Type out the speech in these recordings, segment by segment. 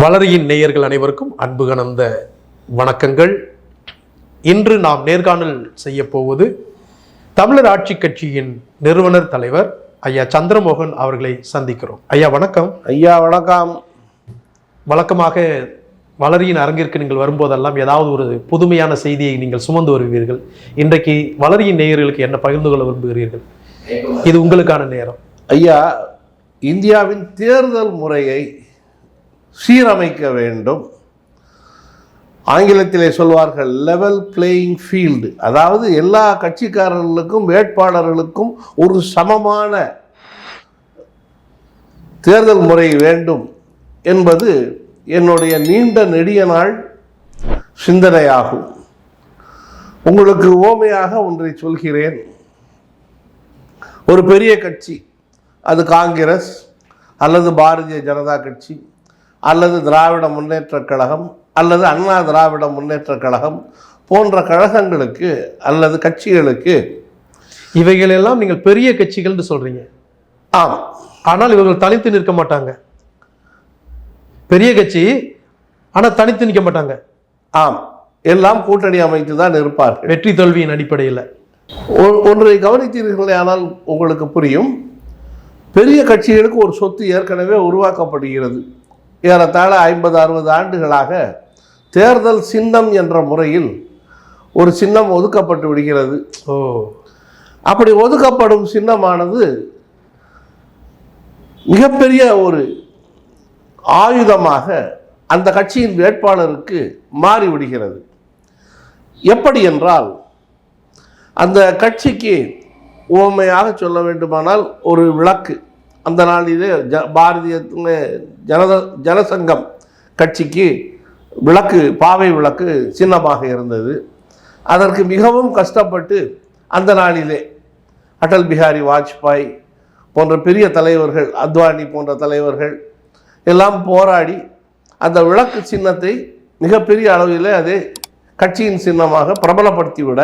வளரியின் நேயர்கள் அனைவருக்கும் அன்பு கலந்த வணக்கங்கள். இன்று நாம் நேர்காணல் செய்ய போவது தமிழர் ஆட்சி கட்சியின் நிறுவனர் தலைவர் ஐயா சந்திரமோகன் அவர்களை சந்திக்கிறோம். ஐயா வணக்கம். ஐயா வணக்கம். வழக்கமாக வளரியின் அரங்கிற்கு நீங்கள் வரும்போதெல்லாம் ஏதாவது ஒரு புதுமையான செய்தியை நீங்கள் சுமந்து வருவீர்கள். இன்றைக்கு வளரியின் நேயர்களுக்கு என்ன பகிர்ந்து கொள்ள விரும்புகிறீர்கள்? இது உங்களுக்கான நேரம். ஐயா இந்தியாவின் தேர்தல் முறையை சீரமைக்க வேண்டும். ஆங்கிலத்திலே சொல்வார்கள் லெவல் பிளேயிங் ஃபீல்டு அதாவது எல்லா கட்சிக்காரர்களுக்கும் வேட்பாளர்களுக்கும் ஒரு சமமான தேர்தல் முறை வேண்டும் என்பது என்னுடைய நீண்ட நெடிய நாள் சிந்தனையாகும். உங்களுக்கு ஓமையாக ஒன்றை சொல்கிறேன். ஒரு பெரிய கட்சி அது காங்கிரஸ் அல்லது பாரதிய ஜனதா கட்சி அல்லது திராவிட முன்னேற்றக் கழகம் அல்லது அண்ணா திராவிட முன்னேற்றக் கழகம் போன்ற கழகங்களுக்கு அல்லது கட்சிகளுக்கு இவைகள் எல்லாம் நீங்கள் பெரிய கட்சிகள்னு சொல்றீங்க. ஆம். ஆனால் இவர்கள் தனித்து நிற்க மாட்டாங்க. பெரிய கட்சி ஆனா தனித்து நிற்க மாட்டாங்க. ஆம். எல்லாம் கூட்டணி அமைத்து தான் இருப்பார்கள். வெற்றி தோல்வியின் அடிப்படையில். ஒன்றை கவனித்தீர்களே ஆனால் உங்களுக்கு புரியும். பெரிய கட்சிகளுக்கு ஒரு சொத்து ஏற்கனவே உருவாக்கப்படுகிறது. ஏறத்தாழ ஐம்பது அறுபது ஆண்டுகளாக தேர்தல் சின்னம் என்ற முறையில் ஒரு சின்னம் ஒதுக்கப்பட்டு விடுகிறது. ஓ. அப்படி ஒதுக்கப்படும் சின்னமானது மிகப்பெரிய ஒரு ஆயுதமாக அந்த கட்சியின் வேட்பாளருக்கு மாறிவிடுகிறது. எப்படி என்றால் அந்த கட்சிக்கு உவமையாக சொல்ல வேண்டுமானால் ஒரு விளக்கு. அந்த நாளிலே ஜ பாரதிய ஜனத ஜனசங்கம் கட்சிக்கு விளக்கு பாவை விளக்கு சின்னமாக இருந்தது. அதற்கு மிகவும் கஷ்டப்பட்டு அந்த நாளிலே அடல் பிஹாரி வாஜ்பாய் போன்ற பெரிய தலைவர்கள் அத்வானி போன்ற தலைவர்கள் எல்லாம் போராடி அந்த விளக்கு சின்னத்தை மிகப்பெரிய அளவிலே அதை கட்சியின் சின்னமாக பிரபலப்படுத்திவிட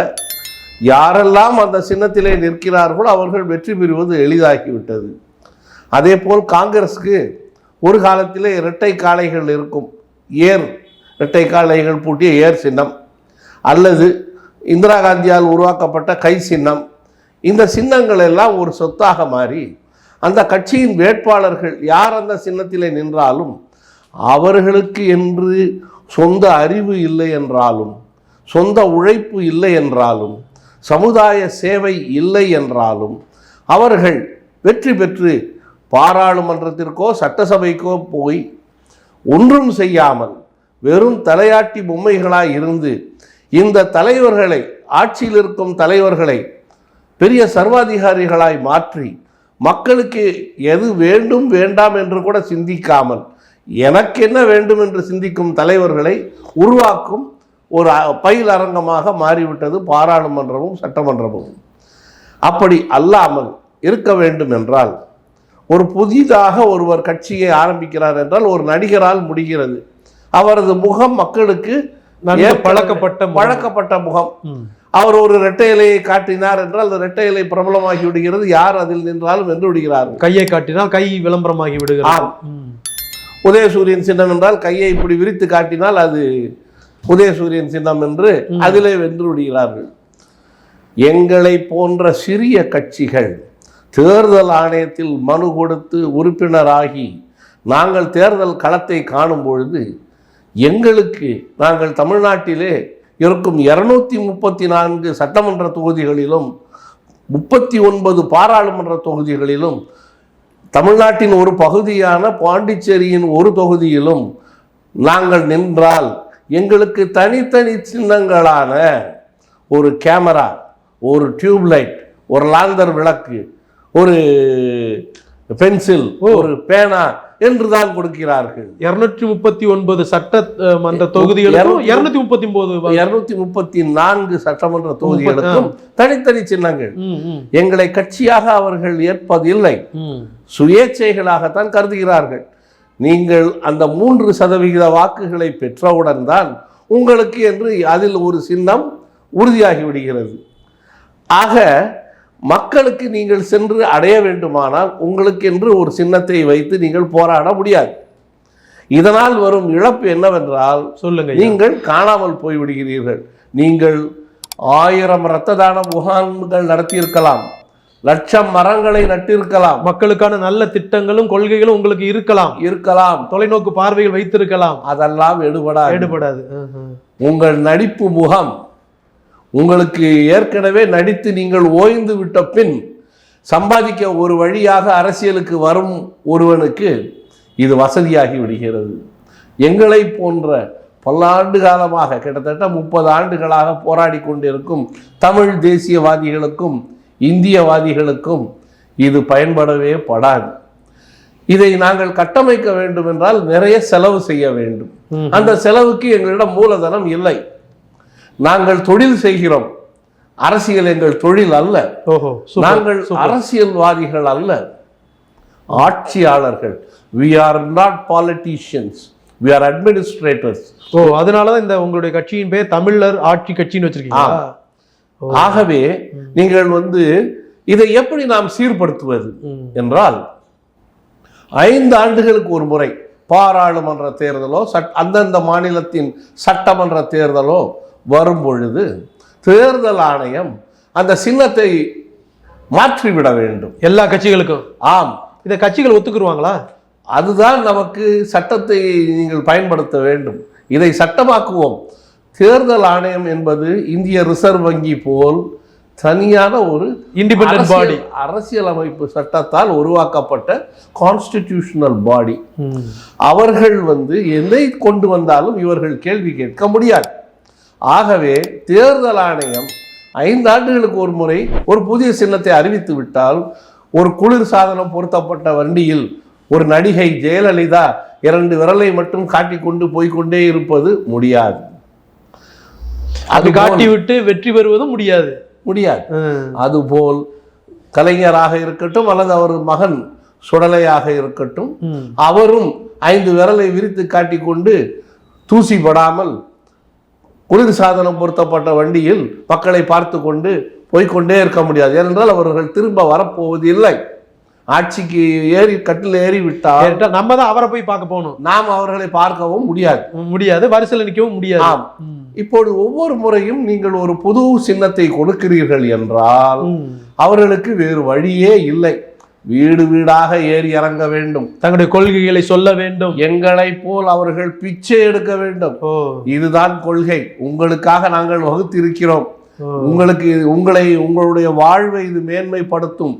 யாரெல்லாம் அந்த சின்னத்திலே நிற்கிறார்களோ அவர்கள் வெற்றி பெறுவது எளிதாகிவிட்டது. அதே போல் காங்கிரஸுக்கு ஒரு காலத்திலே இரட்டை காளைகள் இருக்கும். ஏர் இரட்டை காளைகள் பூட்டிய ஏர் சின்னம். அல்லது இந்திரா காந்தியால் உருவாக்கப்பட்ட கை சின்னம். இந்த சின்னங்கள் எல்லாம் ஒரு சொத்தாக மாறி அந்த கட்சியின் வேட்பாளர்கள் யார் அந்த சின்னத்திலே நின்றாலும் அவர்களுக்கு என்று சொந்த அறிவு இல்லை என்றாலும் சொந்த உழைப்பு இல்லை என்றாலும் சமுதாய சேவை இல்லை என்றாலும் அவர்கள் வெற்றி பெற்று பாராளுமன்றத்திற்கோ சட்டசபைக்கோ போய் ஒன்றும் செய்யாமல் வெறும் தலையாட்டி பொம்மைகளாக இருந்து இந்த தலைவர்களை ஆட்சியில் இருக்கும் தலைவர்களை பெரிய சர்வாதிகாரிகளாய் மாற்றி மக்களுக்கு எது வேண்டும் வேண்டாம் என்று கூட சிந்திக்காமல் எனக்கு என்ன வேண்டும் என்று சிந்திக்கும் தலைவர்களை உருவாக்கும் ஒரு பயில் அரங்கமாக மாறிவிட்டது பாராளுமன்றமும் சட்டமன்றமும். அப்படி அல்லாமல் இருக்க வேண்டும் என்றால் ஒரு புதிதாக ஒருவர் கட்சியை ஆரம்பிக்கிறார் என்றால் ஒரு நடிகரால் முடிகிறது அவரது முகம் மக்களுக்கு பழக்கப்பட்ட. பழக்கப்பட்ட முகம். அவர் ஒரு இரட்டை இலையை காட்டினார் என்றால் அந்த இரட்டை இலை பிரபலமாகி விடுகிறது யார் அதில் நின்றாலும் வென்று விடுகிறார்கள் கையை காட்டினால் கை விளம்பரமாகி. ம். உதயசூரியன் சின்னம் என்றால் கையை இப்படி விரித்து காட்டினால் அது உதயசூரியன் சின்னம் என்று அதிலே வென்று விடுகிறார்கள் எங்களை போன்ற சிறிய கட்சிகள் தேர்தல் ஆணையத்தில் மனு கொடுத்து உறுப்பினராகி நாங்கள் தேர்தல் களத்தை காணும் பொழுது எங்களுக்கு நாங்கள் தமிழ்நாட்டிலே இருக்கும் இருநூத்தி முப்பத்தி நான்கு சட்டமன்ற தொகுதிகளிலும் முப்பத்தி ஒன்பது பாராளுமன்ற தொகுதிகளிலும் தமிழ்நாட்டின் ஒரு பகுதியான பாண்டிச்சேரியின் ஒரு தொகுதியிலும் நாங்கள் நின்றால் எங்களுக்கு தனித்தனி சின்னங்களான ஒரு கேமரா ஒரு டியூப்லைட் ஒரு லாந்தர் விளக்கு ஒரு பென்சில் ஒரு பேனா என்று தான் கொடுக்கிறார்கள். இருநூற்றி முப்பத்தி ஒன்பது சட்ட மன்ற தொகுதிகளுக்கும் இருநூத்தி முப்பத்தி ஒன்பது இருநூத்தி முப்பத்தி நான்கு சட்டமன்ற தொகுதிகளுக்கும் தனித்தனி சின்னங்கள். எங்களை கட்சியாக அவர்கள் ஏற்பதில்லை. சுயேச்சைகளாகத்தான் கருதுகிறார்கள். நீங்கள் அந்த மூன்று சதவிகித வாக்குகளை பெற்றவுடன் தான் உங்களுக்கு என்று அதில் ஒரு சின்னம் உறுதியாகி விடுகிறது. ஆக மக்களுக்கு நீங்கள் சென்று அடைய வேண்டுமானால் உங்களுக்கு என்று ஒரு சின்னத்தை வைத்து நீங்கள் போராட முடியாது. இதனால் வரும் இழப்பு என்னவென்றால் சொல்லுங்க. நீங்கள் காணாமல் போய்விடுகிறீர்கள். நீங்கள் ஆயிரம் இரத்த தான முகாம்கள் நடத்தியிருக்கலாம் லட்சம் மரங்களை நட்டிருக்கலாம் மக்களுக்கான நல்ல திட்டங்களும் கொள்கைகளும் உங்களுக்கு இருக்கலாம். இருக்கலாம். தொலைநோக்கு பார்வைகள் வைத்திருக்கலாம். அதெல்லாம் எடுபடாது. ஈடுபடாது ஆஹ். உங்கள் நடிப்பு முகம் உங்களுக்கு ஏற்கனவே நடித்து நீங்கள் ஓய்ந்து விட்ட பின் சம்பாதிக்க ஒரு வழியாக அரசியலுக்கு வரும் ஒருவனுக்கு இது வசதியாகி விடுகிறது. எங்களை போன்ற பல்லாண்டு காலமாக கிட்டத்தட்ட முப்பது ஆண்டுகளாக போராடி கொண்டிருக்கும் தமிழ் தேசியவாதிகளுக்கும் இந்தியவாதிகளுக்கும் இது பயன்படவே படாது. இதை நாங்கள் கட்டமைக்க வேண்டும் என்றால் நிறைய செலவு செய்ய வேண்டும். அந்த செலவுக்கு எங்களிடம் மூலதனம் இல்லை. நாங்கள் தொழில் செய்கிறோம். அரசியல் எங்கள் தொழில் அல்ல. நாங்கள். அரசியல்வாதிகள் அல்ல. ஆட்சியாளர்கள். We are not politicians we are administrators ஓ அதனாலதான் இந்த உங்களுடைய கட்சியின் பேர் தமிழர் ஆட்சி கட்சின்னு வச்சிருக்கீங்களா? ஓ. ஆகவே நீங்கள் வந்து இதை எப்படி நாம் சீர்படுத்துவது. என்றால் ஐந்து ஆண்டுகளுக்கு ஒரு முறை பாராளுமன்ற தேர்தலோ சட் அந்தந்த மாநிலத்தின் சட்டமன்ற தேர்தலோ வரும் பொழுது தேர்தல் ஆணையம் அந்த சின்னத்தை மாற்றிவிட வேண்டும். எல்லா கட்சிகளுக்கும்? ஆம். இதை கட்சிகள் ஒத்துக்குருவாங்களா? அதுதான் நமக்கு சட்டத்தை நீங்கள் பயன்படுத்த வேண்டும். இதை சட்டமாக்குவோம். தேர்தல் ஆணையம் என்பது இந்திய ரிசர்வ் வங்கி போல் தனியான ஒரு இண்டிபெண்டன்ட் பாடி அரசியல்- அரசியலமைப்பு சட்டத்தால் உருவாக்கப்பட்ட கான்ஸ்டிடியூஷனல் பாடி அவர்கள் வந்து எதை கொண்டு வந்தாலும் இவர்கள் கேள்வி கேட்க முடியாது. ஆகவே தேர்தல் ஆணையம் ஐந்து ஆண்டுகளுக்கு ஒரு முறை ஒரு புதிய சின்னத்தை அறிவித்து விட்டால் ஒரு குளிர் சாதனம் பொருத்தப்பட்ட வண்டியில் ஒரு நடிகை ஜெயலலிதா இரண்டு விரலை மட்டும் காட்டிக்கொண்டு போய்க்கொண்டே இருப்பது முடியாது அது அதுபோல் காட்டி விட்டு வெற்றி பெறுவதும் முடியாது முடியாது. அதுபோல் கலைஞராக இருக்கட்டும் அல்லது அவர் மகன் சுடலையாக இருக்கட்டும். அவரும் ஐந்து விரலை விரித்து காட்டிக்கொண்டு தூசி படாமல் குளிர் சாதனம் பொருத்தப்பட்ட வண்டியில் மக்களை பார்த்து கொண்டு போய்க்கொண்டே இருக்க முடியாது. ஏனென்றால் அவர்கள் திரும்ப வரப்போவது இல்லை ஆட்சிக்கு ஏறி கட்டில் ஏறி விட்டால் நம்ம தான் அவரை போய் பார்க்க போகணும். நாம் அவர்களை பார்க்கவும் முடியாது. முடியாது. வரிசையில் நிற்கவும் முடியாது. ஆம். இப்போது ஒவ்வொரு முறையும் நீங்கள் ஒரு புது சின்னத்தை கொடுக்கிறீர்கள் என்றால். அவர்களுக்கு வேறு வழியே இல்லை. வீடு வீடாக ஏறி இறங்க வேண்டும். தங்களுடைய கொள்கைகளை சொல்ல வேண்டும். எங்களை போல் அவர்கள் பிச்சை எடுக்க வேண்டும். இதுதான் கொள்கை. உங்களுக்காக நாங்கள் வகுத்திருக்கிறோம். உங்களுக்கு உங்களை உங்களுடைய வாழ்வை இது மேன்மைப்படுத்தும்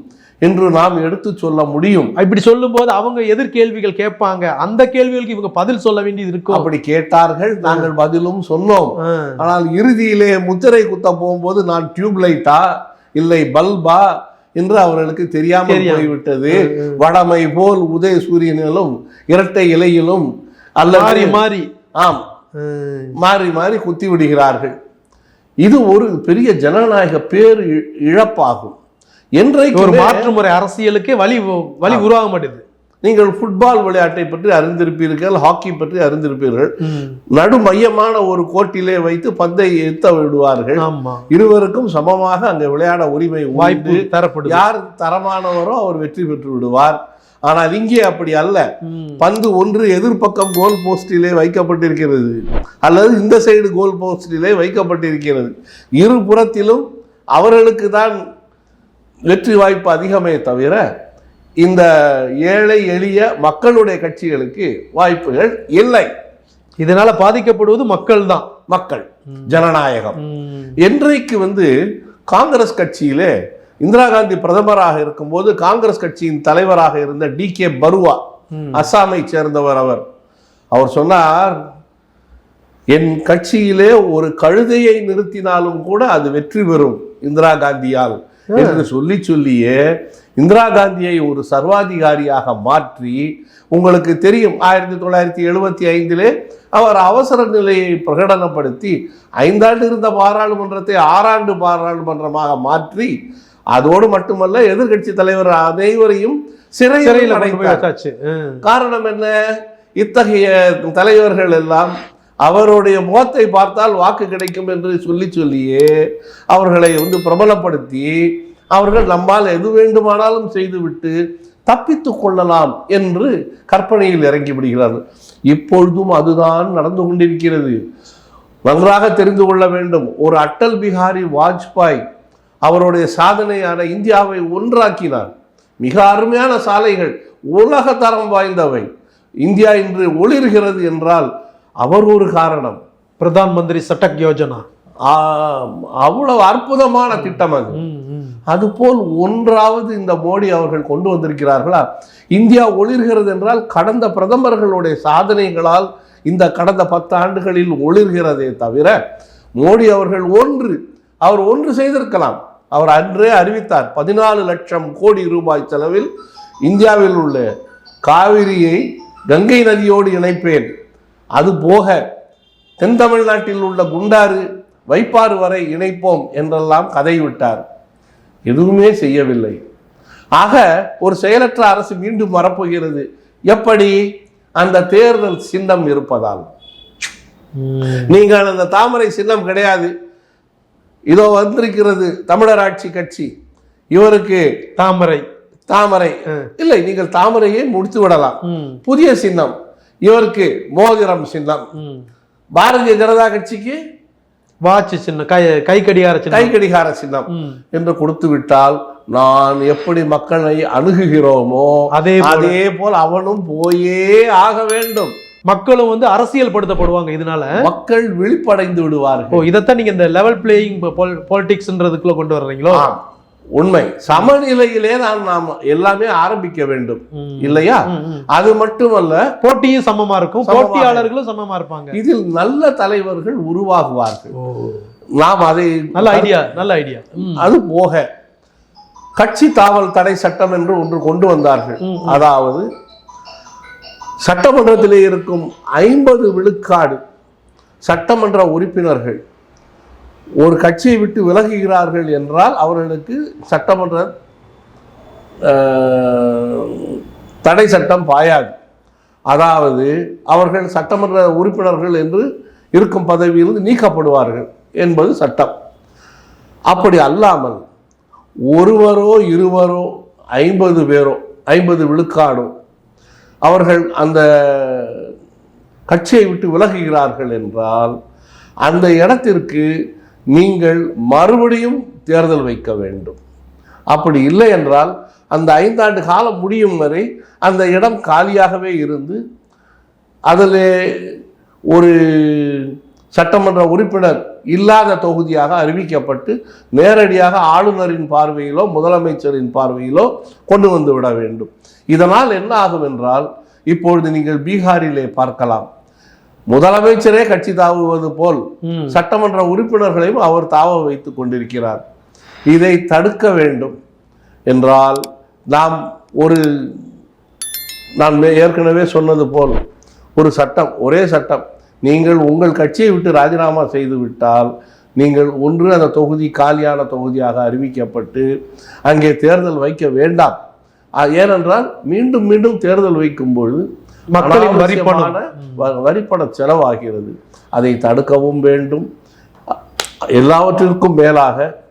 என்று நாம் எடுத்து சொல்ல முடியும். இப்படி சொல்லும்போது அவங்க எதிர்கேள்விகள் கேட்பாங்க. அந்த கேள்விகளுக்கு இவங்க பதில் சொல்ல வேண்டியது இருக்கும். அப்படி கேட்டார்கள் நாங்கள் பதிலும் சொன்னோம். ஆனால் இறுதியிலே முத்திரை குத்த போகும்போது நான் டியூப் லைட்டா இல்லை பல்பா என்று அவர்களுக்கு தெரியாமல் தெரியாம. போய்விட்டது. வடமை போல் உதய சூரியனிலும் இரட்டை இலையிலும் மாறி அல்லது மாறி ஆம். மாறி மாறி குத்தி விடுகிறார்கள். இது ஒரு பெரிய ஜனநாயக பேர் இழப்பாகும். ஒரு என்றைக்கு மாற்று முறை அரசியலுக்கே வழி வழி உருவாக மாட்டேது நீங்கள் ஃபுட்பால் விளையாட்டை பற்றி அறிந்திருப்பீர்கள் ஹாக்கி பற்றி அறிந்திருப்பீர்கள். நடு மையமான ஒரு கோட்டிலே வைத்து பந்தை எத்த விடுவார்கள். இருவருக்கும் சமமாக அங்கே விளையாட உரிமை வாய்ப்பு உண்டு தரப்படுது. யார் தரமானவரோ அவர் வெற்றி பெற்று விடுவார். ஆனால் இங்கே அப்படி அல்ல. பந்து ஒன்று எதிர்ப்பக்கம் கோல் போஸ்டிலே வைக்கப்பட்டிருக்கிறது. அல்லது இந்த சைடு கோல் போஸ்டிலே வைக்கப்பட்டிருக்கிறது. இரு புறத்திலும் அவர்களுக்கு தான் வெற்றி வாய்ப்பு அதிகமே தவிர இந்த ஏழை எளிய மக்களுடைய கட்சிகளுக்கு வாய்ப்புகள் இல்லை. இதனால பாதிக்கப்படுவது மக்கள் தான் மக்கள் ஜனநாயகம் என்றைக்கு வந்து காங்கிரஸ் கட்சியிலே இந்திரா காந்தி பிரதமராக இருக்கும்போது காங்கிரஸ் கட்சியின் தலைவராக இருந்த டி கே பருவா அஸ்ஸாமை சேர்ந்தவர் அவர். அவர் சொன்னார் என் கட்சியிலே ஒரு கழுதையை நிறுத்தினாலும் கூட அது வெற்றி பெறும் இந்திரா காந்தியால். என்று சொல்லி சொல்லியே இந்திரா காந்தியை ஒரு சர்வாதிகாரியாக மாற்றி உங்களுக்கு தெரியும் ஆயிரத்தி தொள்ளாயிரத்தி எழுபத்தி ஐந்திலே அவர் அவசர நிலையை பிரகடனப்படுத்தி ஐந்தாண்டு இருந்த பாராளுமன்றத்தை ஆறாண்டு பாராளுமன்றமாக மாற்றி அதோடு மட்டுமல்ல எதிர்க்கட்சி தலைவர் அனைவரையும் சிறையில் ம். காரணம் என்ன? இத்தகைய தலைவர்கள் எல்லாம் அவருடைய முகத்தை பார்த்தால் வாக்கு கிடைக்கும் என்று சொல்லி சொல்லியே அவர்களை வந்து பிரபலப்படுத்தி அவர்கள் நம்மால் எது வேண்டுமானாலும் செய்துவிட்டு தப்பித்துக் கொள்ளலாம் என்று கற்பனையில் இறங்கி விடுகிறார்கள். இப்பொழுதும் அதுதான் நடந்து கொண்டிருக்கிறது. நன்றாக தெரிந்து கொள்ள வேண்டும். ஒரு அட்டல் பிஹாரி வாஜ்பாய் அவருடைய சாதனையான இந்தியாவை ஒன்றாக்கினார். மிக அருமையான சாலைகள் உலக தரம் வாய்ந்தவை. இந்தியா இன்று ஒளிர்கிறது என்றால் அவர் ஒரு காரணம். பிரதான் மந்திரி சட்டக் யோஜனா. அவ்வளவு அற்புதமான திட்டம் அது. அதுபோல் ஒன்றாவது இந்த மோடி அவர்கள் கொண்டு வந்திருக்கிறார்களா? இந்தியா ஒளிர்கிறது என்றால் கடந்த பிரதமர்களுடைய சாதனைகளால் இந்த கடந்த பத்து ஆண்டுகளில் ஒளிர்கிறதே தவிர மோடி அவர்கள் ஒன்று அவர் ஒன்று செய்திருக்கலாம். அவர் அன்றே அறிவித்தார் பதினாலு லட்சம் கோடி ரூபாய் செலவில் இந்தியாவில் உள்ள காவிரியை கங்கை நதியோடு இணைப்பேன். அது போக தென் தமிழ்நாட்டில் உள்ள குண்டாறு வைப்பாறு வரை இணைப்போம் என்றெல்லாம் கதை விட்டார் எதுவுமே செய்யவில்லை. ஆக ஒரு செயலற்ற அரசு மீண்டும் வரப்போகிறது. எப்படி? அந்த தேர்தல் சின்னம் இருப்பதால். நீங்கள் அந்த தாமரை சின்னம் கிடையாது. இதோ வந்திருக்கிறது தமிழர் ஆட்சி கட்சி. இவருக்கு தாமரை. தாமரை. இல்லை நீங்கள் தாமரையை முடித்து விடலாம். புதிய சின்னம். இவருக்கு மோதிரம் சின்னம். பாரதிய ஜனதா கட்சிக்கு வாட்ச் சின்ன கை கை கடிகார சின்ன கை கடிகார சின்னம். என்று கொடுத்து விட்டால் நான் எப்படி மக்களை அணுகுகிறோமோ அதே அதே போல் அவனும் போயே ஆக வேண்டும். மக்களும் வந்து அரசியல் படுத்தப்படுவாங்க இதனால. மக்கள் விழிப்படைந்து ஓ விடுவார்கள் இதைத்தான் நீங்க இந்த லெவல் பிளேயிங் பாலிடிக்ஸ்ன்றதுக்குள்ள கொண்டு வர்றீங்களோ. உண்மை. சமநிலையிலே தான் நாம் எல்லாமே ஆரம்பிக்க வேண்டும். இல்லையா. அது மட்டுமல்ல போட்டியும் சமமா இருக்கும். போட்டியாளர்களும் சமமா இருப்பாங்க. இதில் நல்ல தலைவர்கள் உருவாகுவார்கள். நாம் அதை நல்ல ஐடியா நல்ல ஐடியா அது போக கட்சி தாவல் தடை சட்டம் என்று ஒன்று கொண்டு வந்தார்கள். அதாவது சட்டமன்றத்திலே இருக்கும் ஐம்பது விழுக்காடு சட்டமன்ற உறுப்பினர்கள் ஒரு கட்சியை விட்டு விலகுகிறார்கள் என்றால் அவர்களுக்கு சட்டமன்ற தடை சட்டம் பாயாது. அதாவது அவர்கள் சட்டமன்ற உறுப்பினர்கள் என்று இருக்கும் பதவியிலிருந்து நீக்கப்படுவார்கள் என்பது சட்டம். அப்படி அல்லாமல் ஒருவரோ இருவரோ ஐம்பது பேரோ ஐம்பது விழுக்காடோ அவர்கள் அந்த கட்சியை விட்டு விலகுகிறார்கள் என்றால் அந்த இடத்திற்கு நீங்கள் மறுபடியும் தேர்தல் வைக்க வேண்டும். அப்படி இல்லை என்றால் அந்த ஐந்தாண்டு காலம் முடியும் வரை அந்த இடம் காலியாகவே இருந்து அதில் ஒரு சட்டமன்ற உறுப்பினர் இல்லாத தொகுதியாக அறிவிக்கப்பட்டு நேரடியாக ஆளுநரின் பார்வையிலோ முதலமைச்சரின் பார்வையிலோ கொண்டு வந்து விட வேண்டும். இதனால் என்ன ஆகும் என்றால் இப்பொழுது நீங்கள் பீகாரிலே பார்க்கலாம். முதலமைச்சரே கட்சி தாவுவது போல். சட்டமன்ற உறுப்பினர்களையும் அவர் தாவ வைத்துக் கொண்டிருக்கிறார். இதை தடுக்க வேண்டும் என்றால் நாம் ஒரு நான் ஏற்கனவே சொன்னது போல் ஒரு சட்டம் ஒரே சட்டம். நீங்கள் உங்கள் கட்சியை விட்டு ராஜினாமா செய்து விட்டால் நீங்கள் ஒன்று அந்த தொகுதி காலியான தொகுதியாக அறிவிக்கப்பட்டு அங்கே தேர்தல் வைக்க வேண்டாம். ஏனென்றால் மீண்டும் மீண்டும் தேர்தல் வைக்கும் பொழுது மக்களின் வரிப்பணம். அனாவசியமான வ- வரிப்பண செலவாகிறது. அதை தடுக்கவும் வேண்டும். எல்லாவற்றிற்கும் மேலாக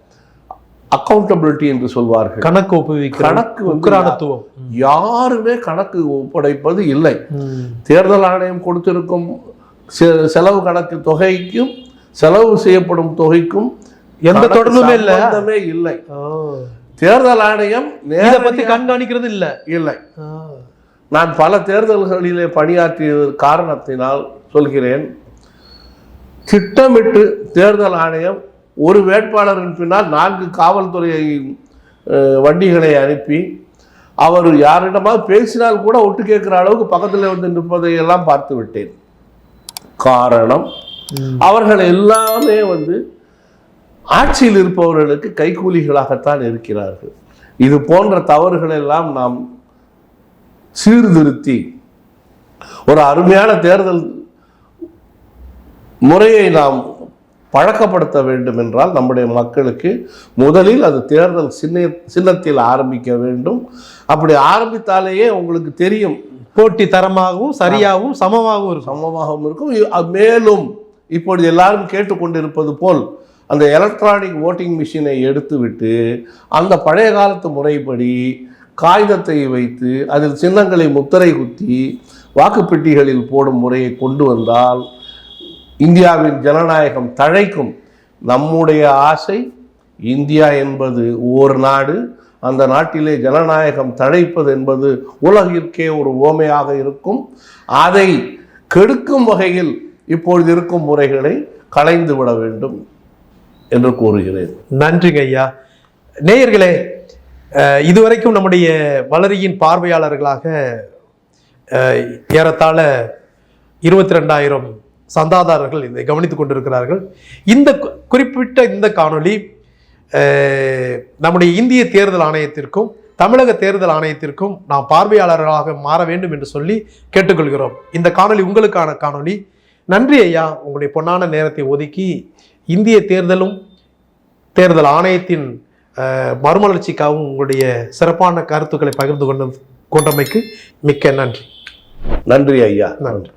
அக்கௌண்டபிலிட்டி என்று சொல்வார்கள். கணக்கு ஒப்புவிக்கிற கணக்கு வந்து உக்ரானத்துவம் யாருமே கணக்கு ஒப்படைப்பது இல்லை. தேர்தல் ஆணையம் கொடுத்திருக்கும் செலவு கணக்கு தொகைக்கும் செலவு செய்யப்படும் தொகைக்கும் எந்த தொடர்புமே இல்ல. இல்லை. தேர்தல் ஆணையம் இத பத்தி கண்காணிக்கிறது இல்ல. இல்லை. நான் பல தேர்தல்களிலே பணியாற்றிய காரணத்தினால் சொல்கிறேன் திட்டமிட்டு தேர்தல் ஆணையம் ஒரு வேட்பாளரின் பின்னால் நான்கு காவல்துறை வண்டிகளை அனுப்பி அவர் யாரிடமாவது பேசினால் கூட ஒட்டு கேட்கிற அளவுக்கு பக்கத்தில் வந்து நிற்பதை எல்லாம் பார்த்து விட்டேன் காரணம். அவர்கள் எல்லாமே வந்து ஆட்சியில் இருப்பவர்களுக்கு கைக்கூலிகளாகத்தான் இருக்கிறார்கள் இது போன்ற தவறுகள் எல்லாம் நாம் சீர்திருத்தி. ஒரு அருமையான தேர்தல் முறையை நாம் பழக்கப்படுத்த வேண்டும் என்றால் நம்முடைய மக்களுக்கு முதலில் அது தேர்தல் சின்ன சின்னத்தில் ஆரம்பிக்க வேண்டும். அப்படி ஆரம்பித்தாலேயே உங்களுக்கு தெரியும். போட்டி தரமாகவும் சரியாகவும் சமமாகவும் இருக்கும். சமமாகவும் இருக்கும். மேலும் இப்பொழுது எல்லாரும் கேட்டுக்கொண்டிருப்பது போல் அந்த எலக்ட்ரானிக் ஓட்டிங் மிஷினை எடுத்துவிட்டு அந்த பழைய காலத்து முறைப்படி காகிதத்தை வைத்து அதில் சின்னங்களை முத்திரை குத்தி வாக்குப்பெட்டிகளில் போடும் முறையை கொண்டு வந்தால் இந்தியாவின் ஜனநாயகம் தழைக்கும். நம்முடைய ஆசை இந்தியா என்பது ஒரு நாடு. அந்த நாட்டிலே ஜனநாயகம் தழைப்பது என்பது உலகிற்கே ஒரு ஓமையாக இருக்கும். அதை கெடுக்கும் வகையில் இப்பொழுது இருக்கும் முறைகளை களைந்து விட வேண்டும் என்று கூறுகிறேன். நன்றிங்க ஐயா. நேயர்களே இதுவரைக்கும் நம்முடைய வளரியின் பார்வையாளர்களாக ஏறத்தாழ இருபத்தி ரெண்டாயிரம் சந்தாதாரர்கள் இதை கவனித்துக் கொண்டிருக்கிறார்கள். இந்த குறிப்பிட்ட இந்த காணொளி நம்முடைய இந்திய தேர்தல் ஆணையத்திற்கும் தமிழக தேர்தல் ஆணையத்திற்கும் நாம் பார்வையாளர்களாக மாற வேண்டும் என்று சொல்லி கேட்டுக்கொள்கிறோம். இந்த காணொலி உங்களுக்கான காணொளி. நன்றி ஐயா. உங்களுடைய பொன்னான நேரத்தை ஒதுக்கி இந்திய தேர்தலும் தேர்தல் ஆணையத்தின் மறுமலர்ச்சிக்காகவும் உங்களுடைய சிறப்பான கருத்துக்களை பகிர்ந்து கொண்ட கொண்டமைக்கு மிக்க நன்றி. நன்றி ஐயா. நன்றி.